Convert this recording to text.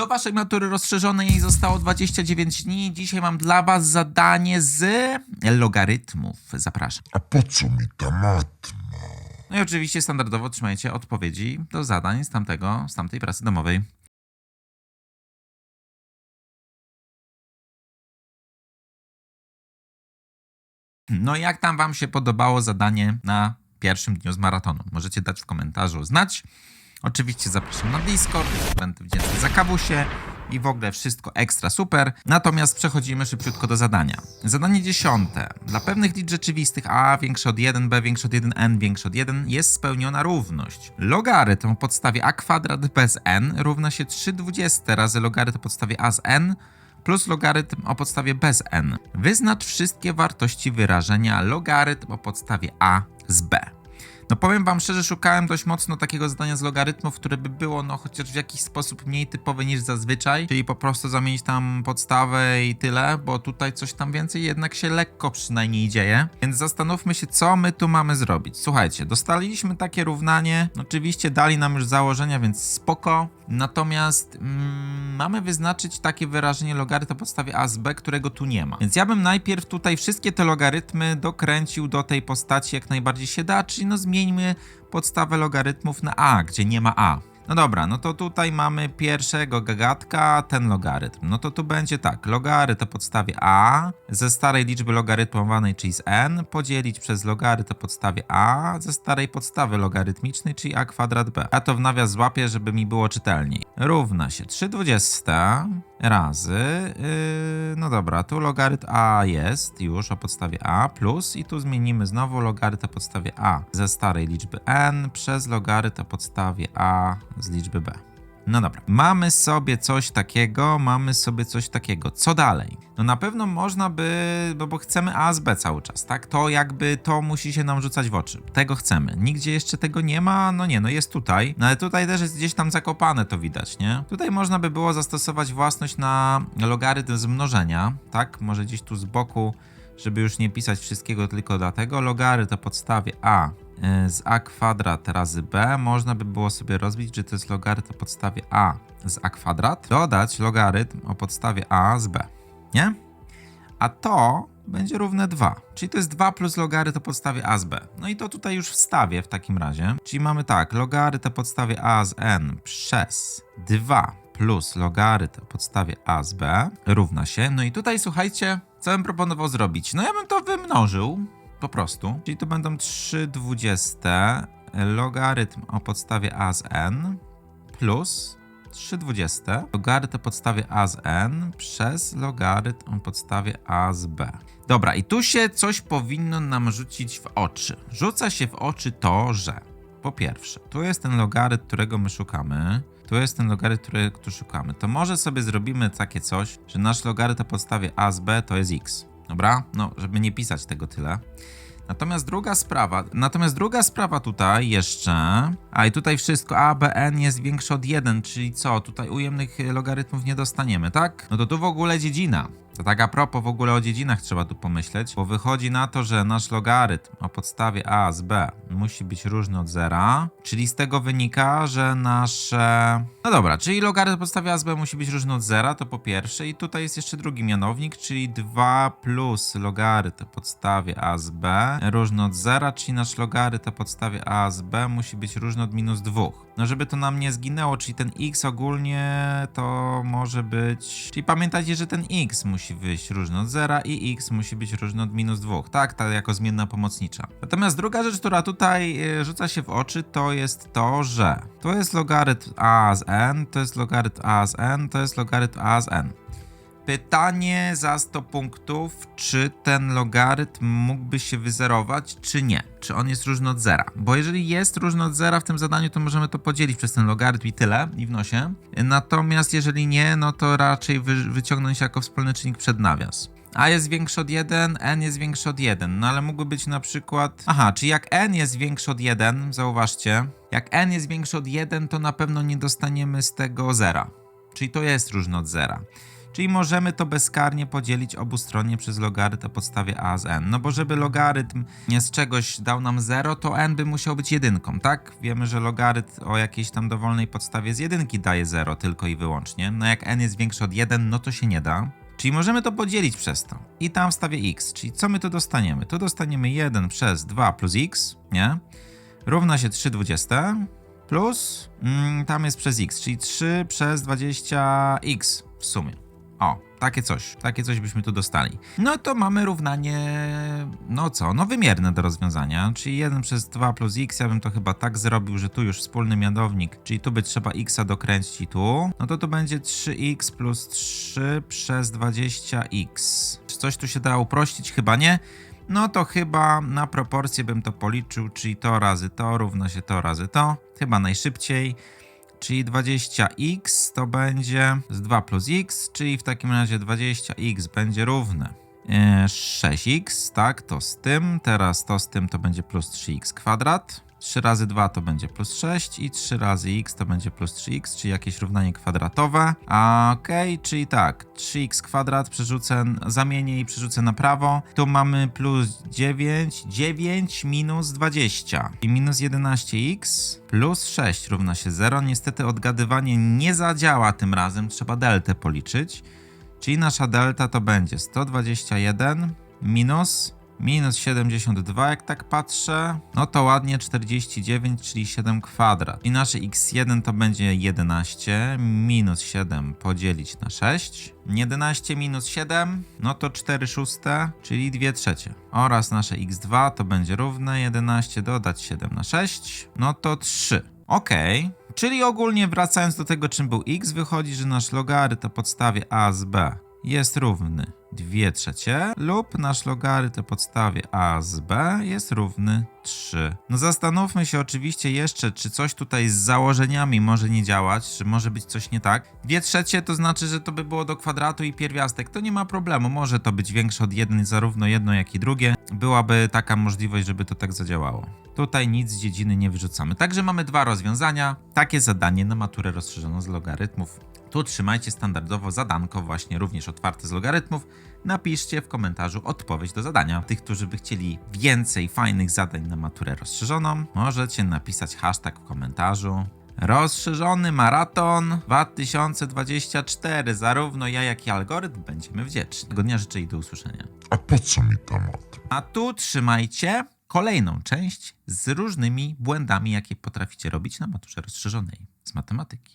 Do waszej matury rozszerzonej zostało 29 dni. Dzisiaj mam dla was zadanie z logarytmów. Zapraszam. A po co mi ta matma? No i oczywiście standardowo otrzymajcie odpowiedzi do zadań z tamtego, z tamtej pracy domowej. No i jak tam wam się podobało zadanie na pierwszym dniu z maratonu? Możecie dać w komentarzu znać. Oczywiście zapraszam na Discord, będę wdzięczny za kawusie i w ogóle wszystko ekstra super. Natomiast przechodzimy szybciutko do zadania. Zadanie dziesiąte. Dla pewnych liczb rzeczywistych a większe od 1, b większe od 1, n większe od 1 jest spełniona równość. Logarytm o podstawie a kwadrat bez n równa się 3,20 razy logarytm o podstawie a z n plus logarytm o podstawie bez n. Wyznacz wszystkie wartości wyrażenia logarytm o podstawie a z b. No powiem wam szczerze, szukałem dość mocno takiego zadania z logarytmów, które by było no chociaż w jakiś sposób mniej typowe niż zazwyczaj, czyli po prostu zamienić tam podstawę i tyle, bo tutaj coś tam więcej jednak się lekko przynajmniej dzieje. Więc zastanówmy się, co my tu mamy zrobić. Słuchajcie, dostaliśmy takie równanie, oczywiście dali nam już założenia, więc spoko. Natomiast mm, mamy wyznaczyć takie wyrażenie logarytm o podstawie a z b, którego tu nie ma. Więc ja bym najpierw tutaj wszystkie te logarytmy dokręcił do tej postaci jak najbardziej się da, czyli no zmieńmy podstawę logarytmów na a, gdzie nie ma a. No dobra, no to tutaj mamy pierwszego gagatka, ten logarytm. No to tu będzie tak, logarytm o podstawie a ze starej liczby logarytmowanej, czyli z n, podzielić przez logarytm o podstawie a ze starej podstawy logarytmicznej, czyli a kwadrat b. Ja to w nawias złapię, żeby mi było czytelniej. Równa się 3,20 razy, yy, no dobra, tu logarytm a jest już o podstawie a plus i tu zmienimy znowu logarytm o podstawie a ze starej liczby n przez logarytm o podstawie a z liczby b. No dobra, mamy sobie coś takiego, mamy sobie coś takiego. Co dalej? No na pewno można by, no bo chcemy A z B cały czas, tak? To jakby to musi się nam rzucać w oczy. Tego chcemy. Nigdzie jeszcze tego nie ma, no nie, no jest tutaj. No ale tutaj też jest gdzieś tam zakopane, to widać, nie? Tutaj można by było zastosować własność na logarytm z mnożenia, tak? Może gdzieś tu z boku, żeby już nie pisać wszystkiego tylko dlatego. Logarytm o podstawie A z a kwadrat razy b można by było sobie rozbić, że to jest logarytm o podstawie a z a kwadrat, dodać logarytm o podstawie a z b, nie? A to będzie równe 2, czyli to jest 2 plus logarytm o podstawie a z b. No i to tutaj już wstawię w takim razie, czyli mamy tak, logarytm o podstawie a z n przez 2 plus logarytm o podstawie a z b równa się, no i tutaj słuchajcie, co bym proponował zrobić? No ja bym to wymnożył, po prostu. Czyli to będą 3,20 logarytm o podstawie a z n plus 3,20 logarytm o podstawie a z n przez logarytm o podstawie a z b. Dobra, i tu się coś powinno nam rzucić w oczy. Rzuca się w oczy to, że po pierwsze, tu jest ten logarytm, którego my szukamy. Tu jest ten logarytm, którego szukamy. To może sobie zrobimy takie coś, że nasz logarytm o podstawie a z b to jest x. Dobra? No, żeby nie pisać tego tyle. Natomiast druga sprawa, natomiast druga sprawa tutaj jeszcze, a i tutaj wszystko a, b, n jest większe od 1, czyli co, tutaj ujemnych logarytmów nie dostaniemy, tak? No to tu w ogóle dziedzina. To tak a propos w ogóle o dziedzinach trzeba tu pomyśleć, bo wychodzi na to, że nasz logarytm o podstawie a z b musi być różny od zera, czyli z tego wynika, że nasze... No dobra, czyli logarytm o podstawie a z b musi być różny od zera, to po pierwsze i tutaj jest jeszcze drugi mianownik, czyli 2 plus logarytm o podstawie a z b różny od zera, czyli nasz logarytm o podstawie a z b musi być różny od minus 2. No żeby to nam nie zginęło, czyli ten x ogólnie to może być... Czyli pamiętajcie, że ten x musi wyjść różny od zera i x musi być różny od minus 2. Tak, tak jako zmienna pomocnicza. Natomiast druga rzecz, która tutaj e, rzuca się w oczy, to jest to, że to jest logarytm a z n, to jest logarytm a z n, to jest logarytm a z n. Pytanie za 100 punktów, czy ten logarytm mógłby się wyzerować, czy nie? Czy on jest różny od zera? Bo jeżeli jest różny od zera w tym zadaniu, to możemy to podzielić przez ten logarytm i tyle, i w nosie. Natomiast jeżeli nie, no to raczej wy wyciągnąć jako wspólny czynnik przed nawias. A jest większy od 1, n jest większy od 1. No ale mógłby być na przykład. Aha, czyli jak n jest większy od 1, zauważcie, jak n jest większy od 1, to na pewno nie dostaniemy z tego zera. Czyli to jest różne od zera. Czyli możemy to bezkarnie podzielić obustronnie przez logarytm o podstawie a z n. No bo żeby logarytm z czegoś dał nam 0, to n by musiał być jedynką, tak? Wiemy, że logarytm o jakiejś tam dowolnej podstawie z jedynki daje 0 tylko i wyłącznie. No jak n jest większy od 1, no to się nie da. Czyli możemy to podzielić przez to. I tam wstawię x. Czyli co my tu dostaniemy? Tu dostaniemy 1 przez 2 plus x, nie? Równa się 3 dwudzieste plus mm, tam jest przez x, czyli 3 przez 20x w sumie. O, takie coś, takie coś byśmy tu dostali. No to mamy równanie, no co, no wymierne do rozwiązania, czyli 1 przez 2 plus x, ja bym to chyba tak zrobił, że tu już wspólny mianownik, czyli tu by trzeba x dokręcić i tu, no to to będzie 3x plus 3 przez 20x. Czy coś tu się da uprościć? Chyba nie. No to chyba na proporcje bym to policzył, czyli to razy to równa się to razy to. Chyba najszybciej. Czyli 20x to będzie z 2 plus x, czyli w takim razie 20x będzie równe e, 6x, tak, to z tym, teraz to z tym to będzie plus 3x kwadrat. 3 razy 2 to będzie plus 6 i 3 razy x to będzie plus 3x, czyli jakieś równanie kwadratowe. A okej, czyli tak, 3x kwadrat przerzucę, zamienię i przerzucę na prawo. Tu mamy plus 9, 9 minus 20 i minus 11x plus 6 równa się 0. Niestety odgadywanie nie zadziała tym razem, trzeba deltę policzyć. Czyli nasza delta to będzie 121 minus minus 72, jak tak patrzę. No to ładnie 49, czyli 7 kwadrat. I nasze x1 to będzie 11 minus 7 podzielić na 6. 11 minus 7, no to 4 szóste, czyli 2 trzecie. Oraz nasze x2 to będzie równe 11 dodać 7 na 6, no to 3. Okej. Czyli ogólnie wracając do tego, czym był x, wychodzi, że nasz logarytm o podstawie a z b jest równy 2 trzecie lub nasz logarytm podstawie a z b jest równy 3. No zastanówmy się oczywiście jeszcze, czy coś tutaj z założeniami może nie działać, czy może być coś nie tak. 2 trzecie to znaczy, że to by było do kwadratu i pierwiastek. To nie ma problemu, może to być większe od 1, zarówno jedno jak i drugie. Byłaby taka możliwość, żeby to tak zadziałało. Tutaj nic z dziedziny nie wyrzucamy. Także mamy dwa rozwiązania. Takie zadanie na maturę rozszerzoną z logarytmów. Tu trzymajcie standardowo zadanko, właśnie również otwarte z logarytmów. Napiszcie w komentarzu odpowiedź do zadania. Tych, którzy by chcieli więcej fajnych zadań na maturę rozszerzoną, możecie napisać hashtag w komentarzu. Rozszerzony maraton 2024. Zarówno ja, jak i algorytm będziemy wdzięczni. Tego dnia życzę i do usłyszenia. A po co mi ta matma? A tu trzymajcie kolejną część z różnymi błędami, jakie potraficie robić na maturze rozszerzonej z matematyki.